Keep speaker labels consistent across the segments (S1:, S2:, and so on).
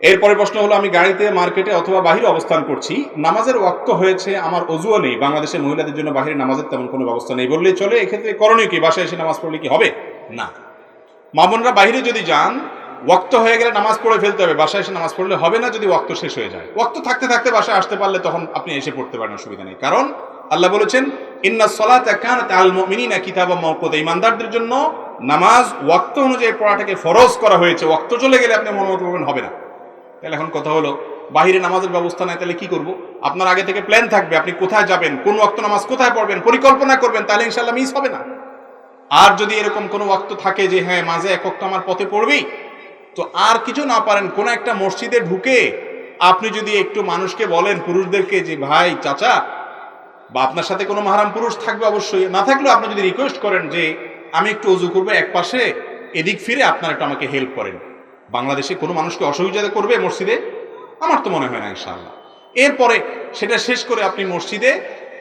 S1: এরপরে প্রশ্ন হলো, আমি গাড়িতে, মার্কেটে অথবা বাহিরে অবস্থান করছি, নামাজের ওয়াক্ত হয়েছে, আমার অজুও নেই, বাংলাদেশের মহিলাদের জন্য বাহিরে নামাজের তেমন কোনো ব্যবস্থা নেই বললেই চলে, এক্ষেত্রে করণীয় কি? বাসায় এসে নামাজ পড়লে কি হবে? না। মামনরা বাহিরে যদি যান, ওয়াক্ত হয়ে গেলে নামাজ পড়ে ফেলতে হবে, বাসায় এসে নামাজ পড়লে হবে না যদি ওয়াক্ত শেষ হয়ে যায়। ওয়াক্ত থাকতে থাকতে বাসায় আসতে পারলে তখন আপনি এসে পড়তে পারেন, অসুবিধা নেই। কারণ আল্লাহ বলেছেন, ইন্না সলাত কানাত আল মুমিনিনা কিতাবাম মাওকুতা ইমানদারদের জন্য নামাজ ওয়াক্ত অনুযায়ী পড়াটাকে ফরজ করা হয়েছে। ওয়াক্ত চলে গেলে আপনি মনোমত করবেন, হবে না। তাহলে এখন কথা হলো, বাহিরে নামাজের ব্যবস্থা নাই, তাহলে কি করব? আপনার আগে থেকে প্ল্যান থাকবে, আপনি কোথায় যাবেন, কোন ওয়াক্ত নামাজ কোথায় পড়বেন, পরিকল্পনা করবেন, তাহলে ইনশাল্লাহ মিস হবে না। আর যদি এরকম কোনো ওয়াক্ত থাকে যে হ্যাঁ মাঝে এক ওয়াক্ত আমার পথে পড়বেই, তো আর কিছু না পারেন, কোনো একটা মসজিদে ঢুকে আপনি যদি একটু মানুষকে বলেন, পুরুষদেরকে যে, ভাই, চাচা, বা আপনার সাথে কোনো মাহারাম পুরুষ থাকবে অবশ্যই। না থাকলেও আপনি যদি রিকোয়েস্ট করেন যে, আমি একটু অজু করব এক পাশে এদিক ফিরে আপনার একটু আমাকে হেল্প করেন। বাংলাদেশে কোনো মানুষকে অসুবিধা করবে মসজিদে? আমার তো মনে হয় না, ইনশাআল্লাহ। এরপরে সেটা শেষ করে আপনি মসজিদে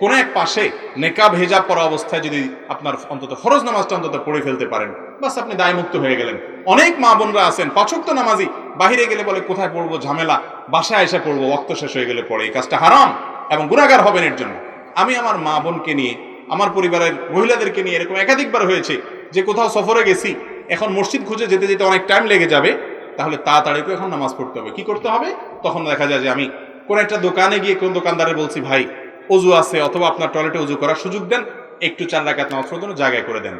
S1: কোনো এক পাশে নেকাব, হেজাব পরা অবস্থায় যদি আপনার অন্তত ফরজ নামাজটা অন্তত পড়ে ফেলতে পারেন, বাস আপনি দায়মুক্ত হয়ে গেলেন। অনেক মা বোনরা আছেন পাচক নামাজি, বাহিরে গেলে বলে, কোথায় পড়ব? ঝামেলা, বাসায় এসে পড়ব ওক্ত শেষ হয়ে গেলে পড়ে। এই কাজটা হারাম এবং গুণাগার হবেন এর জন্য। আমি আমার মা বোনকে নিয়ে, আমার পরিবারের মহিলাদেরকে নিয়ে এরকম একাধিকবার হয়েছে যে কোথাও সফরে গেছি, এখন মসজিদ খুঁজে যেতে যেতে অনেক টাইম লেগে যাবে। তাহলে তাড়াতাড়ি করে এখন নামাজ পড়তে হবে। কি করতে হবে? তখন দেখা যায় যে আমি কোন একটা দোকানে গিয়ে কোন দোকানদারে বলছি, ভাই, অজু আছে অথবা আপনার টয়লেটে অজু করার সুযোগ দেন, একটু চার রাখাত নামাজ পড়ার জন্য জায়গায় করে দেন।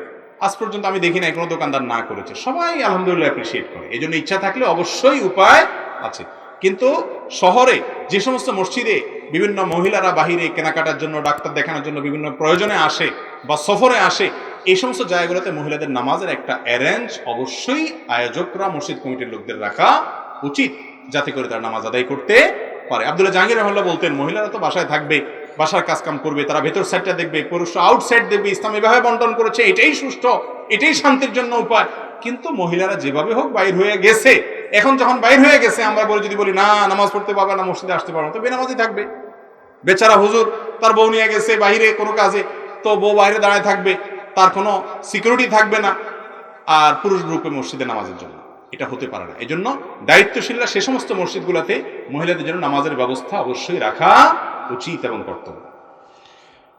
S1: আজ পর্যন্ত আমি দেখি না কোনো দোকানদার না করেছে। সবাই আলহামদুলিল্লাহ অ্যাপ্রিসিয়েট করে। এই জন্য ইচ্ছা থাকলে অবশ্যই উপায় আছে। কিন্তু শহরে যে সমস্ত মসজিদে বিভিন্ন মহিলারা বাহিরে কেনাকাটার জন্য, ডাক্তার দেখানোর জন্য বিভিন্ন প্রয়োজনে আসে বা সফরে আসে এই সমস্ত জায়গাগুলোতে মহিলাদের নামাজের একটা অ্যারেঞ্জ অবশ্যই আয়োজকরা, মসজিদ কমিটির লোকদের রাখা উচিত, যাতে করে তারা নামাজ আদায় করতে পারে। আব্দুল্লাহ জাহাঙ্গীর রহমাল্লাহ বলতেন, মহিলারা তো বাসায় থাকবে, বাসার কাজকাম করবে, তারা ভেতর সাইডটা দেখবে, পুরুষ আউটসাইড দেখবে, ইসলাম এভাবে বন্টন করেছে, এটাই সুষ্ঠু, এটাই শান্তির জন্য উপায়। কিন্তু মহিলারা যেভাবে হোক বাইর হয়ে গেছে। এখন যখন বাইর হয়ে গেছে, আমরা বলে যদি বলি, না, নামাজ পড়তে পারবে না, মসজিদে আসতে পারব তো বেনামাজি থাকবে। বেচারা হুজুর, তার বউ নিয়ে গেছে, বাইরে কোনো কাজে, তো বউ বাইরে দাঁড়ায় থাকবে। তার কোনো সিকিউরিটি থাকবে না আর পুরুষ গ্রুপে মসজিদে নামাজের জন্য। এটা হতে পারে না। এই জন্য দায়িত্বশীলরা সে সমস্ত মসজিদগুলোতে মহিলাদের জন্য নামাজের ব্যবস্থা অবশ্যই রাখা উচিত এবং কর্তব্য।